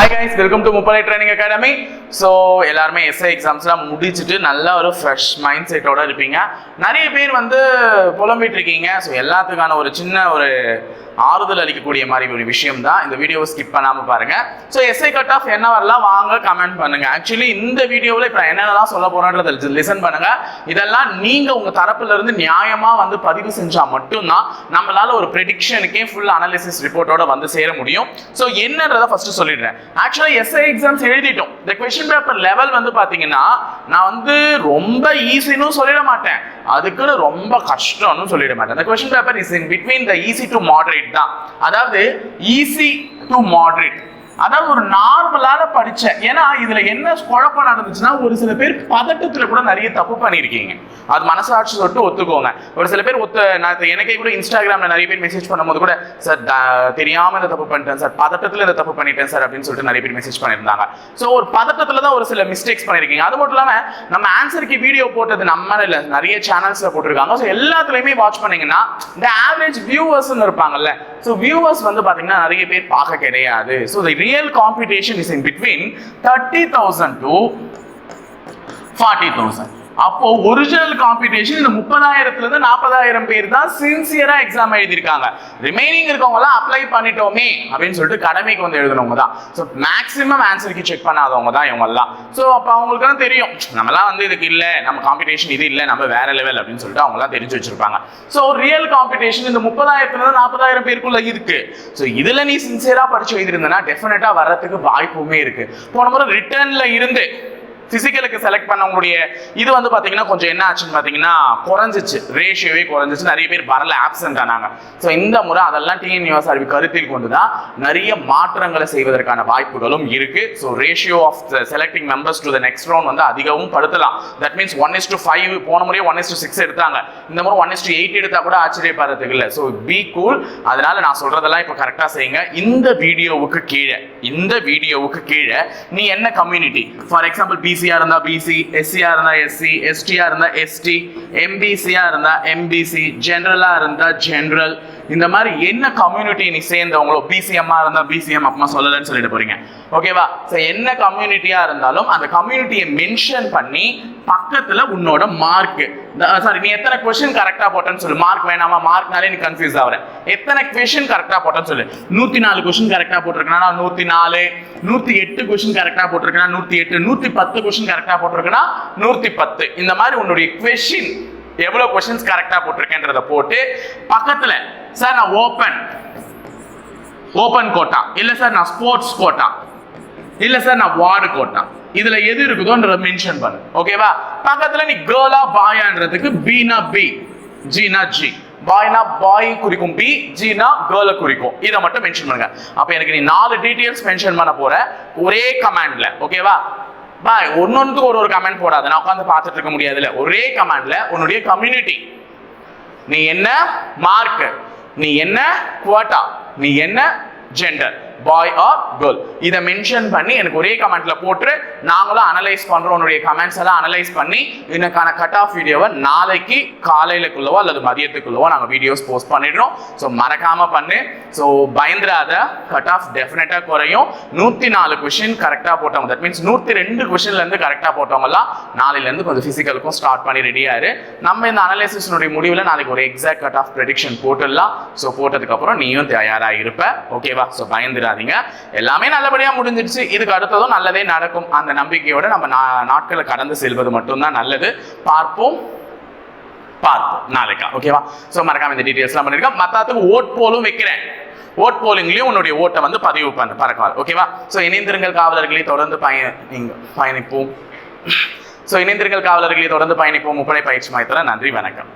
Hi guys welcome to Muppalai training academy so எல்லாருமே SI எக்ஸாம்ஸ்லாம் முடிச்சுட்டு நல்ல ஒரு ஃப்ரெஷ் மைண்ட் செட்டோட இருப்பீங்க. நிறைய பேர் வந்து புலம்பிட்டு இருக்கீங்க. ஸோ எல்லாத்துக்கான ஒரு சின்ன ஒரு ஆறுதல் அளிக்கக்கூடிய மாதிரி ஒரு விஷயம் தான் இந்த வீடியோவை ஸ்கிப் பண்ணாமல் பாருங்க. ஸோ எஸ்ஐ கட் ஆஃப் என்ன வரலாம் வாங்க கமெண்ட் பண்ணுங்க. ஆக்சுவலி இந்த வீடியோவில் இப்போ என்னென்னலாம் சொல்ல போறேன்றதை லிசன் பண்ணுங்க. இதெல்லாம் நீங்க உங்க தரப்புல இருந்து நியாயமா வந்து பதிவு செஞ்சா மட்டும்தான் நம்மளால ஒரு ப்ரெடிக்ஷனுக்கே ஃபுல் அனாலிசிஸ் ரிப்போர்ட்டோட வந்து சேர முடியும். ஸோ என்னன்றதை ஃபர்ஸ்ட் சொல்லிடுறேன். ஆக்சுவலா எஸ்ஐ எக்ஸாம்ஸ் எழுதிட்டோம். இந்த கொஸ்டின் பேப்பர் லெவல் வந்து பாத்தீங்கன்னா நான் வந்து ரொம்ப ஈஸின்னு சொல்லிட மாட்டேன். அதுக்குன்னு ரொம்ப கஷ்டம்னு சொல்லிட மாட்டேன். இந்த question paper is in between the easy to moderate தான். அதாவது ஈஸி டு மாடரேட் அதாவது ஒரு நார்மலான பரீட்சை ஏன்னா இதுல என்ன குழப்பம் நடந்துச்சுன்னா ஒரு சில பேர் பதட்டத்துல கூட நிறைய தப்பு பண்ணியிருக்கீங்க அது மனசாட்சி தொட்டு ஒத்துக்கோங்க. ஒரு சில பேர் ஒத்து நான் எனக்கே கூட இன்ஸ்டாகிராம்ல நிறைய பேர் மெசேஜ் பண்ணும்போது கூட சார் தெரியாம இந்த தப்பு பண்ணிட்டேன் சார். பதட்டத்துல இந்த தப்பு பண்ணிட்டேன் சார் அப்படின்னு சொல்லிட்டு நிறைய பேர் மெசேஜ் பண்ணியிருந்தாங்க ஸோ ஒரு பதட்டத்துல தான் ஒரு சில மிஸ்டேக்ஸ் பண்ணியிருக்கீங்க அது மட்டும் இல்லாம நம்ம ஆன்சருக்கு வீடியோ போட்டது நம்ம இல்ல நிறைய சேனல்ஸ்ல போட்டிருக்காங்க. ஸோ எல்லாத்துலயுமே வாட்ச் பண்ணீங்கன்னா இந்த ஆவரேஜ் வியூவர்ஸ்னு இருப்பாங்கல்ல. ஸோ வியூவர்ஸ் வந்து பாத்தீங்கன்னா நிறைய பேர் பார்க்க கிடையாது. So real computation is in between 30,000 to 40,000. அப்போ ஒரிஜினல் காம்படிஷன் இந்த முப்பதாயிரத்துல இருந்து நாற்பதாயிரம் பேர் தான் சின்சியரா எக்ஸாம் எழுதியிருக்காங்க. ரிமைனிங் இருக்கவங்க எல்லாம் அப்ளை பண்ணிட்டோமே அப்படின்னு சொல்லிட்டு கடமைக்கு வந்து எழுதுனவங்க தான். ஸோ மேக்ஸிமம் ஆன்சருக்கு செக் பண்ணாதவங்க தான் இவங்க எல்லாம். ஸோ அப்போ அவங்களுக்கு தான் தெரியும். நம்மலாம் வந்து இதுக்கு இல்லை நம்ம காம்படிஷன் இது இல்லை நம்ம வேற லெவல் அப்படின்னு சொல்லிட்டு அவங்க எல்லாம் தெரிஞ்சு வச்சிருப்பாங்க. ஸோ ரியல் காம்படிஷன் இந்த முப்பதாயிரத்துல இருந்து நாற்பதாயிரம் பேருக்குள்ள இருக்கு. ஸோ இதுல நீ சின்சியரா படிச்சு எழுதிருந்தனா டெஃபினட்டா வர்றதுக்கு வாய்ப்புமே இருக்கு. போன முறை ரிட்டர்ன்ல இருந்து பிசிக்கலுக்கு செலக்ட் பண்ணவங்களுடைய இது வந்து பாத்தீங்கன்னா கொஞ்சம் என்ன ஆச்சுன்னு பாத்தீங்கன்னா குறைஞ்சிச்சு. ரேஷியோவே குறைஞ்சிச்சு. நிறைய பேர் வரல ஆப்சென்ட் ஆனாங்க. ஸோ இந்த முறை அதெல்லாம் டிஎன்யூஎஸ் அறிவி கருத்தில் கொண்டு தான் நிறைய மாற்றங்களை செய்வதற்கான வாய்ப்புகளும் இருக்கு. So ratio of selecting members to the next round வந்து அதிகமும் படுத்தலாம். That means one is to five போன முறையே ஒன் இஸ் டு சிக்ஸ் எடுத்தாங்க. இந்த முறை ஒன் இஸ் டு எயிட் எடுத்தா கூட ஆச்சரியப்படுறதுக்கு இல்லை. ஸோ பி கூல் அதனால நான் சொல்றதெல்லாம் இப்போ கரெக்டாக செய்யுங்க. இந்த வீடியோவுக்கு கீழே இந்த வீடியோவுக்கு கீழே நீ என்ன கம்யூனிட்டி ஃபார் எக்ஸாம்பிள் பிசியா இருந்தா பிசி எஸ்சியா இருந்தா எஸ்சி எஸ்டியா இருந்தா எஸ்டி எம்பிசியா இருந்தா எம்பிசி ஜென்ரலா இருந்தா ஜென்ரல் இந்த மாதிரி என்ன கம்யூனிட்டி நீ சேர்ந்தவங்களோ பிசிஎம்மா இருந்தால் பிசிஎம் அப்பமா சொல்லலன்னு சொல்லிட்டு போறீங்க. ஓகேவா ஸோ என்ன கம்யூனிட்டியா இருந்தாலும் அந்த கம்யூனிட்டியை மென்ஷன் பண்ணி பக்கத்துல உன்னோட மார்க் சாரி நீ எத்தனை கொஸ்டின் கரெக்டா போட்டேன்னு சொல்லு. மார்க் வேணாமா? மார்க்னாலே நீ கன்ஃபியூஸ் ஆகுற எத்தனை கொஸ்டின் கரெக்டா போட்டேன்னு சொல்லு. நூத்தி நாலு கொஸ்டின் கரெக்டா போட்டிருக்கேன்னா நூத்தி நாலு நூத்தி எட்டு கொஸ்டின் கரெக்டா போட்டிருக்கேன்னா நூத்தி எட்டு நூத்தி பத்து கொஸ்டின் கரெக்டா போட்டிருக்கேன்னா நூத்தி பத்து இந்த மாதிரி உன்னுடைய கொஸ்டின் எவ்வளவு கொஸ்டின்ஸ் கரெக்டா போட்டிருக்கேன்றத போட்டு பக்கத்துல சார் நான் ஓப்பன் ஓப்பன் கோட்டா இல்லை சார் நான் ஸ்போர்ட்ஸ் கோட்டா இல்லை சார் நான் வார்டு கோட்டா இதுல எது இருக்குதோன்ற மென்ஷன் பண்ணு. ஓகேவா பக்கத்துல நீ கேர்ளா பாயான்றதுக்கு பீனா பி ஜீனா ஜி பாய்னா பாய் குறிக்கும் பி ஜீனா கேர்ளை குறிக்கும். இதை மட்டும் மென்ஷன் பண்ணுங்க. அப்ப எனக்கு நீ நாலு டீடைல்ஸ் மென்ஷன் பண்ண போற ஒரே கமாண்ட்ல ஓகேவா பாய் ஒன்னொன்றுக்கு ஒரு ஒரு கமெண்ட் போடாது. நான் உட்காந்து பார்த்துட்டு இருக்க முடியாதுல்ல. ஒரே கமாண்ட்ல உன்னுடைய கம்யூனிட்டி நீ என்ன? மார்க் நீ என்ன குவாட்டா நீ என்ன ஜெண்டர் பாய் ஆர் கேர்ள் இதை மென்ஷன் பண்ணி எனக்கு ஒரே கமெண்ட்ல போட்டு நாங்களும் அனலைஸ் பண்றோம். உன்னுடைய கமெண்ட்ஸ் எல்லாம் அனலைஸ் பண்ணி இதற்கான கட் ஆஃப் வீடியோவை நாளைக்கு காலையிலக்குள்ளவோ அல்லது மதியத்துக்குள்ளவோ நாங்கள் வீடியோஸ் போஸ்ட் பண்ணிடுறோம். ஸோ மறக்காம பண்ணு. ஸோ பயந்துராத கட் ஆஃப் டெஃபினட்டா குறையும். நூத்தி நாலு கொஷின் கரெக்டாக போட்டவங்க. தட் மீன்ஸ் நூத்தி ரெண்டு கொஷின்ல இருந்து கரெக்டாக போட்டவங்கலாம் நாளையில இருந்து கொஞ்சம் பிசிக்கலுக்கும் ஸ்டார்ட் பண்ணி ரெடியாரு நம்ம இந்த அனலைசிஸ்னுடைய முடிவில் நாளைக்கு ஒரு எக்ஸாக்ட் கட் ஆஃப் ப்ரெடிக்ஷன் போட்டுடலாம். ஸோ போட்டதுக்கு அப்புறம் நீயும் தயாராக இருப்ப. ஓகேவா ஸோ பயந்துராதீங்க எல்லாமே நல்லபடியா முடிஞ்சிடுச்சு. இதுக்கு அடுத்ததும் நல்லதே நடக்கும். அந்த நம்பிக்கையோட நம்ம நாட்களை கடந்து செல்வது மட்டும்தான் நல்லது. பார்ப்போம். பார்ப்போம். நாளைக்கா. ஓகேவா ஸோ மறக்காம இந்த டீட்டெயில்ஸ்லாம் பண்ணிருக்கேன் மத்தாத்துக்கு ஓட் போலும் வைக்கிறேன். ஓட் போலிங்லயும் உன்னுடைய ஓட்டை வந்து பதிவு பண்ண. பறக்கலாம் ஓகேவா ஸோ இணைந்திருங்கள் காவலர்களை. தொடர்ந்து பய பயணிப்போம். ஸோ இணைந்திருங்கள் காவலர்களை. தொடர்ந்து பயணிப்போம். முப்படை பயிற்சி மையத்தில் நன்றி வணக்கம்.